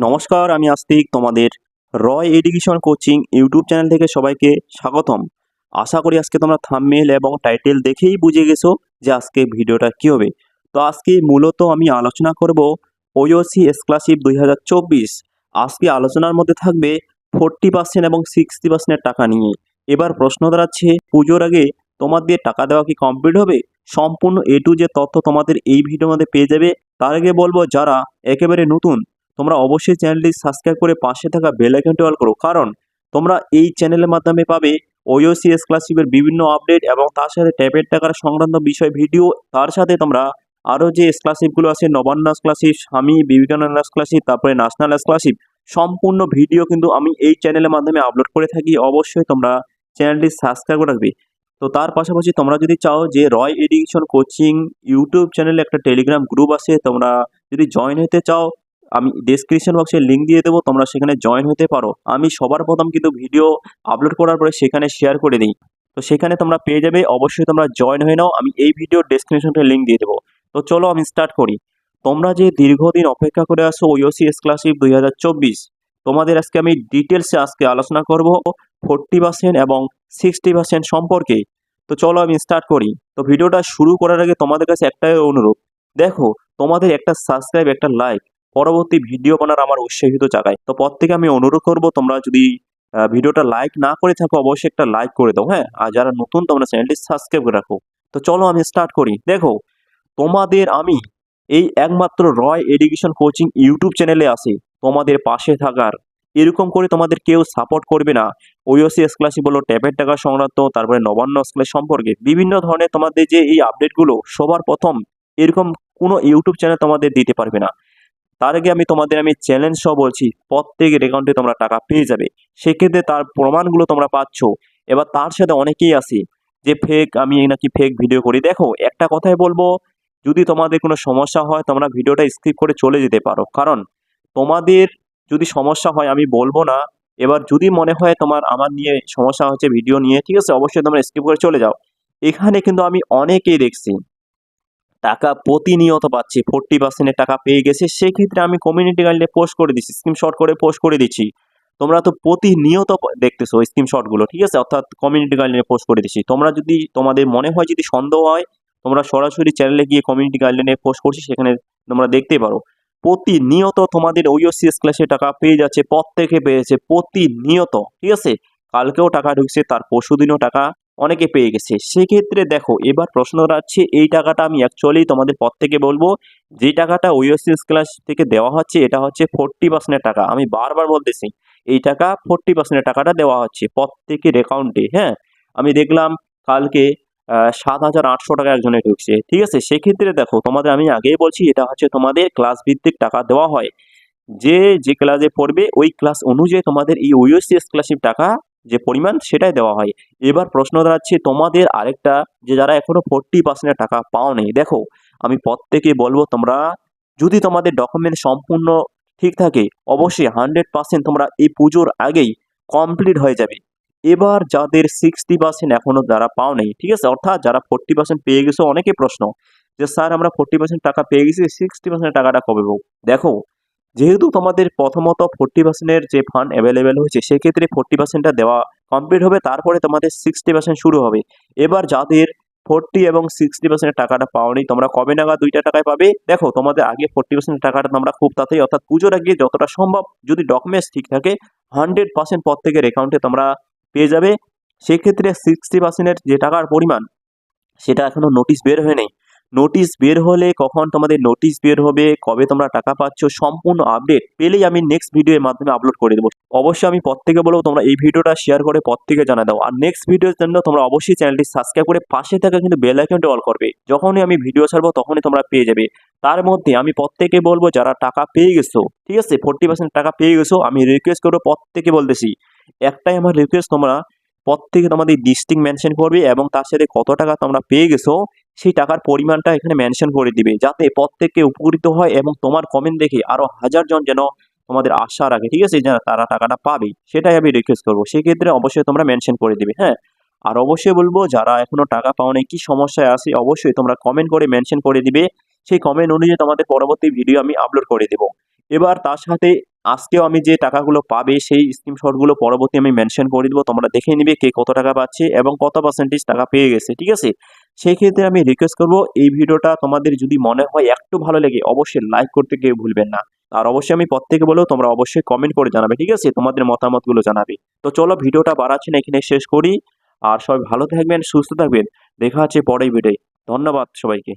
নমস্কার, আমি আস্তিক, তোমাদের Roy education coaching YouTube channel থেকে সবাইকে স্বাগতম। আশা করি আজকে তোমরা থামমেল এবং টাইটেল দেখেই বুঝে গেছো যে আজকে ভিডিওটা কী হবে। তো আজকে মূলত আমি আলোচনা করব ওইওসি স্কলারশিপ দুই হাজার চব্বিশ। আজকে আলোচনার মধ্যে থাকবে ফোরটি পার্সেন্ট এবং সিক্সটি পার্সেন্টের টাকা নিয়ে। এবার প্রশ্ন দাঁড়াচ্ছে, পুজোর আগে তোমাদের টাকা দেওয়া কি কমপ্লিট হবে? সম্পূর্ণ এ টু যে তথ্য তোমাদের এই ভিডিওর মধ্যে পেয়ে যাবে। তার আগে বলব, যারা একেবারে নতুন তোমরা অবশ্যই চ্যানেলটি সাবস্ক্রাইব করে পাশে থাকা বেল আইকনটি অল করো। কারণ তোমরা এই চ্যানেলের মাধ্যমে পাবে ওইওসি স্কলারশিপের বিভিন্ন আপডেট এবং তার সাথে ট্যাবের টাকার সংক্রান্ত বিষয় ভিডিও তার সাথে তোমরা আরও যে স্কলারশিপগুলো আছে, নবান্ন স্কলারশিপ স্বামী, বিবেকানন্দ স্কলারশিপ তারপরে ন্যাশনাল স্কলারশিপ সম্পূর্ণ ভিডিও কিন্তু আমি এই চ্যানেলের মাধ্যমে আপলোড করে থাকি। অবশ্যই তোমরা চ্যানেলটি সাবস্ক্রাইব করে রাখবে। তো তার পাশাপাশি তোমরা যদি চাও যে রয় এডুকেশন কোচিং ইউটিউব চ্যানেলে একটা টেলিগ্রাম গ্রুপ আছে, তোমরা যদি জয়েন হতে চাও আমি ডেসক্রিপশন বক্সে লিঙ্ক দিয়ে দেবো, তোমরা সেখানে জয়েন হতে পারো। আমি সবার প্রথম কিন্তু ভিডিও আপলোড করার পরে সেখানে শেয়ার করে দিই। তো সেখানে তোমরা পেয়ে যাবে, অবশ্যই তোমরা জয়েন হয়ে নাও, আমি এই ভিডিও ডেসক্রিপশনে লিঙ্ক দিয়ে দেবো। তো চলো আমি স্টার্ট করি। তোমরা যে দীর্ঘদিন অপেক্ষা করে আসো ওইওসি স্কলারশিপ দুই হাজার চব্বিশ, তোমাদের আজকে আমি ডিটেলসে আজকে আলোচনা করব ফোরটি পার্সেন্ট এবং সিক্সটি পার্সেন্ট সম্পর্কে। তো চলো আমি স্টার্ট করি। তো ভিডিওটা শুরু করার আগে তোমাদের কাছে একটাই অনুরোধ। দেখো, তোমাদের একটা সাবস্ক্রাইব একটা লাইক পরবর্তী ভিডিও বানার আমার উৎসাহিত জাগায়। তো প্রত্যেকে আমি অনুরোধ করব, তোমরা যদি ভিডিওটা লাইক না করে থাকো, অবশ্যই একটা লাইক করে দাও হ্যাঁ? আর যারা নতুন, তোমরা চ্যানেলটি সাবস্ক্রাইব করে রাখো। তো চলো আমি স্টার্ট করি। দেখো, তোমাদের আমি এই একমাত্র রয় এডুকেশন কোচিং ইউটিউব চ্যানেলে আসি তোমাদের পাশে থাকার। এরকম করে তোমাদের কেউ সাপোর্ট করবে না। ওইওসি স্কলারশিপ বলো ট্যাবের টাকা সংক্রান্ত, তারপরে নবান্ন স্কলার সম্পর্কে বিভিন্ন ধরনের তোমাদের যে এই আপডেটগুলো সবার প্রথম এরকম কোনো ইউটিউব চ্যানেল তোমাদের দিতে পারবে না। তার আগে আমি তোমাদের আমি চ্যালেঞ্জ সহ বলছি প্রত্যেকের অ্যাকাউন্টে তোমরা টাকা পেয়ে যাবে। সেক্ষেত্রে তার প্রমাণগুলো তোমরা পাচ্ছ। এবার তার সাথে অনেকেই আছে যে ফেক আমি নাকি ফেক ভিডিও করি। দেখো, একটা কথাই বলব, যদি তোমাদের কোনো সমস্যা হয়, তোমরা ভিডিওটা স্কিপ করে চলে যেতে পারো। কারণ তোমাদের যদি সমস্যা হয়, আমি বলব না। এবার যদি মনে হয় তোমার, আমার নিয়ে সমস্যা হচ্ছে ভিডিও নিয়ে, ঠিক আছে? অবশ্যই তোমরা স্কিপ করে চলে যাও। এখানে কিন্তু আমি অনেকেই দেখছি। টাকা প্রতিনিয়ত পাচ্ছি। ফোরটি পার্সেন্টের টাকা পেয়ে গেছে। সেক্ষেত্রে আমি কমিউনিটি গাইডে পোস্ট করে দিচ্ছি স্ক্রিনশট করে পোস্ট করে দিচ্ছি। তোমরা তো প্রতিনিয়ত দেখতেছো স্ক্রিনশটগুলো ঠিক আছে? অর্থাৎ কমিউনিটি গাইডলাইনে পোস্ট করে দিচ্ছি। তোমরা যদি, তোমাদের মনে হয় যদি সন্দেহ হয়, তোমরা সরাসরি চ্যানেলে গিয়ে কমিউনিটি গাইডলাইনে পোস্ট করছি, সেখানে তোমরা দেখতে পারো। প্রতিনিয়ত তোমাদের ওইওসিএস ক্লাসে টাকা পেয়ে যাচ্ছে, প্রত্যেকে পেয়েছে, প্রতিনিয়ত, ঠিক আছে? কালকেও টাকা ঢুকছে, তার পরশু দিনও টাকা অনেকে পেয়ে গেছে। সেক্ষেত্রে দেখো, এবার প্রশ্ন রাখছে, এই টাকাটা আমি অ্যাকচুয়ালি তোমাদের প্রত্যেকে বলব, যে টাকাটা ওইওসিএস ক্লাস থেকে দেওয়া হচ্ছে, এটা হচ্ছে ফোরটি পার্সেন্টের টাকা। আমি বারবার বলতেছি, এই টাকা ফোরটি পার্সেন্টের টাকাটা দেওয়া হচ্ছে প্রত্যেকের অ্যাকাউন্টে হ্যাঁ? আমি দেখলাম কালকে সাত হাজার আটশো টাকা একজনে ঢুকছে, ঠিক আছে? সেক্ষেত্রে দেখো, তোমাদের আমি আগেই বলছি, এটা হচ্ছে তোমাদের ক্লাস ভিত্তিক টাকা দেওয়া হয়। যে যে ক্লাসে পড়বে, ওই ক্লাস অনুযায়ী তোমাদের এই ওইওসিএস স্কলারশিপ টাকা যে পরিমাণ সেটাই দেওয়া হয়। এবার প্রশ্ন দাঁড়াচ্ছে, তোমাদের আরেকটা যে যারা এখনও ফোরটি পার্সেন্টের টাকা পাও নেই, দেখো, আমি প্রত্যেকে বলব তোমরা, যদি তোমাদের ডকুমেন্ট সম্পূর্ণ ঠিক থাকে, অবশ্যই হান্ড্রেড পার্সেন্ট তোমরা এই পুজোর আগেই কমপ্লিট হয়ে যাবে। এবার যাদের সিক্সটি পার্সেন্ট এখনও যারা পাও নেই, ঠিক আছে? অর্থাৎ যারা ফোরটি পার্সেন্ট পেয়ে গেছো অনেকে প্রশ্ন যে, স্যার, আমরা ফোরটি পার্সেন্ট টাকা পেয়ে গেছি সিক্সটি পার্সেন্ট টাকাটা কবে দেখো যেহেতু তোমাদের প্রথমত ফোরটি পার্সেন্টের যে ফান্ড অ্যাভেলেবেল হয়েছে, সেক্ষেত্রে ফোরটি পার্সেন্টটা দেওয়া কমপ্লিট হবে, তারপরে তোমাদের সিক্সটি পার্সেন্ট শুরু হবে। এবার যাদের ফোরটি এবং সিক্সটি পার্সেন্টের টাকাটা পাওনি, তোমরা কবে নাগাদ দুইটা টাকায় পাবে? দেখো, তোমাদের আগে ফোরটি পার্সেন্ট টাকাটা তোমরা খুব তাড়াতাড়ি, অর্থাৎ পুজোর আগে যতটা সম্ভব যদি ডকুমেন্টস ঠিক থাকে হান্ড্রেড পার্সেন্ট প্রত্যেকের অ্যাকাউন্টে তোমরা পেয়ে যাবে। সেক্ষেত্রে সিক্সটি পার্সেন্টের যে টাকার পরিমাণ, সেটা এখনও নোটিশ বের হয়ে নেই নোটিশ বের হলে কখন তোমাদের নোটিশ বের হবে, কবে তোমরা টাকা পাচ্ছ, সম্পূর্ণ আপডেট পেলেই আমি নেক্সট ভিডিওর মাধ্যমে আপলোড করে দেবো। অবশ্যই আমি প্রত্যেকে বলব, তোমরা এই ভিডিওটা শেয়ার করে প্রত্যেকে জানা দাও। আর নেক্সট ভিডিওর জন্য তোমরা অবশ্যই চ্যানেলটি সাবস্ক্রাইব করে পাশে থাকা কিন্তু বেল আইকনটি অল করবে। যখনই আমি ভিডিও ছাড়বো, তখনই তোমরা পেয়ে যাবে। তার মধ্যে আমি প্রত্যেকে বলব, যারা টাকা পেয়ে গেছো, ঠিক আছে ফোরটি পার্সেন্ট টাকা পেয়ে গেছো, আমি রিকোয়েস্ট করব প্রত্যেকে বলতেছি। একটাই আমার রিকোয়েস্ট তোমরা প্রত্যেকে তোমাদের ডিস্ট্রিক্ট মেনশন করবে এবং তার সাথে কত টাকা তোমরা পেয়ে গেছো সেই টাকার পরিমাণটা এখানে মেনশন করে দিবে, যাতে প্রত্যেককে উপকৃত হয় এবং তোমার কমেন্ট দেখে আরও হাজার জন যেন তোমাদের আশা রাখে। ঠিক আছে? যেন তারা টাকাটা পাবে, সেটাই আমি রিকোয়েস্ট করব। সেক্ষেত্রে অবশ্যই তোমরা মেনশন করে দিবে হ্যাঁ? আর অবশ্যই বলব, যারা এখনও টাকা পাওনি, কি সমস্যায় আছে, অবশ্যই তোমরা কমেন্ট করে মেনশন করে দিবে। সেই কমেন্ট অনুযায়ী তোমাদের পরবর্তী ভিডিও আমি আপলোড করে দেবো। এবার তার সাথে আজকেও আমি যে টাকাগুলো পাবে, সেই স্ক্রিনশটগুলো পরবর্তী আমি মেনশন করে দেবো। তোমরা দেখে নিবে কে কত টাকা পাচ্ছে এবং কত পার্সেন্টেজ টাকা পেয়ে গেছে। ঠিক আছে? সেই ক্ষেত্রে আমি রিকোয়েস্ট করব, এই ভিডিওটা তোমাদের যদি মনে হয় একটু ভালো লাগে, অবশ্যই লাইক করতে কেউ ভুলবেন না। আর অবশ্যই আমি প্রত্যেকে বলেও তোমরা অবশ্যই কমেন্ট করে জানাবে, ঠিক আছে? তোমাদের মতামতগুলো জানাবে। তো চলো, ভিডিওটা বাড়াচ্ছি না এখানে শেষ করি। আর সবাই ভালো থাকবেন, সুস্থ থাকবেন। দেখা আছে পরের ভিডিও ধন্যবাদ সবাইকে।